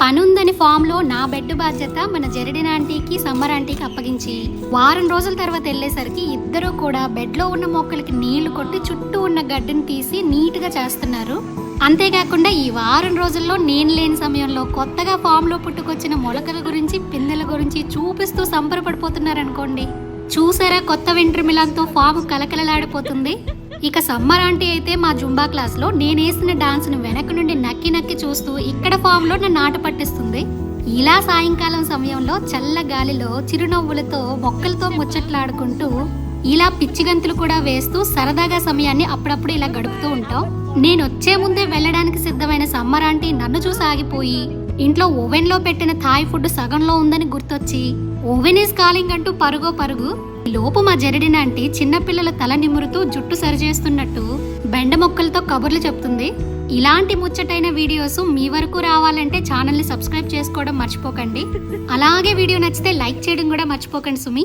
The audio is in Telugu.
పనుందని ఫామ్లో నా బెడ్ బాధ్యత మన జెరడిన ఆంటీకి సమ్మర్ ఆంటీకి అప్పగించి వారం రోజుల తర్వాత వెళ్ళేసరికి ఇద్దరు కూడా బెడ్లో ఉన్న మొక్కలకి నీళ్ళు కొట్టి చుట్టూ ఉన్న గడ్డిని తీసి నీట్గా చేస్తున్నారు. అంతేకాకుండా ఈ వారం రోజుల్లో నేను లేని సమయంలో కొత్తగా ఫామ్లో పుట్టుకొచ్చిన మొలకల గురించి పిందెల గురించి చూపిస్తూ సంబరపడిపోతున్నారనుకోండి. చూసారా కొత్త వెంట్రుమిలంతో ఫామ్ కలకలలాడిపోతుంది ఇక సమ్మర్ ఆంటీ అయితే మా జుంబా క్లాస్లో నేనేసిన డాన్స్ను వెనక నుండి నక్కి నక్కి చూస్తూ ఇక్కడ ఫామ్లో నన్ను ఆట పట్టిస్తుంది. ఇలా సాయంకాలం సమయంలో చల్ల గాలిలో చిరునవ్వులతో మొక్కలతో ముచ్చట్లాడుకుంటూ ఇలా పిచ్చిగంతులు కూడా వేస్తూ సరదాగా సమయాన్ని అప్పుడప్పుడు ఇలా గడుపుతూ ఉంటాం. నేను వచ్చే ముందే వెళ్ళడానికి సిద్ధమైన సమ్మర్ ఆంటీ నన్ను చూసి ఆగిపోయి ఇంట్లో ఓవెన్లో పెట్టిన థాయ్ ఫుడ్ సగంలో ఉందని గుర్తొచ్చి ఓవెన్ ఈస్ కాలింగ్ అంటూ పరుగో పరుగు లోపు మా జరడిన ఆంటీ చిన్నపిల్లల తల నిమురుతూ జుట్టు సరిచేస్తున్నట్టు బెండ మొక్కలతో కబుర్లు చెప్తుంది. ఇలాంటి ముచ్చటైన వీడియోస్ మీ వరకు రావాలంటే ఛానల్ని సబ్స్క్రైబ్ చేసుకోవడం మర్చిపోకండి. అలాగే వీడియో నచ్చితే లైక్ చేయడం కూడా మర్చిపోకండి సుమి.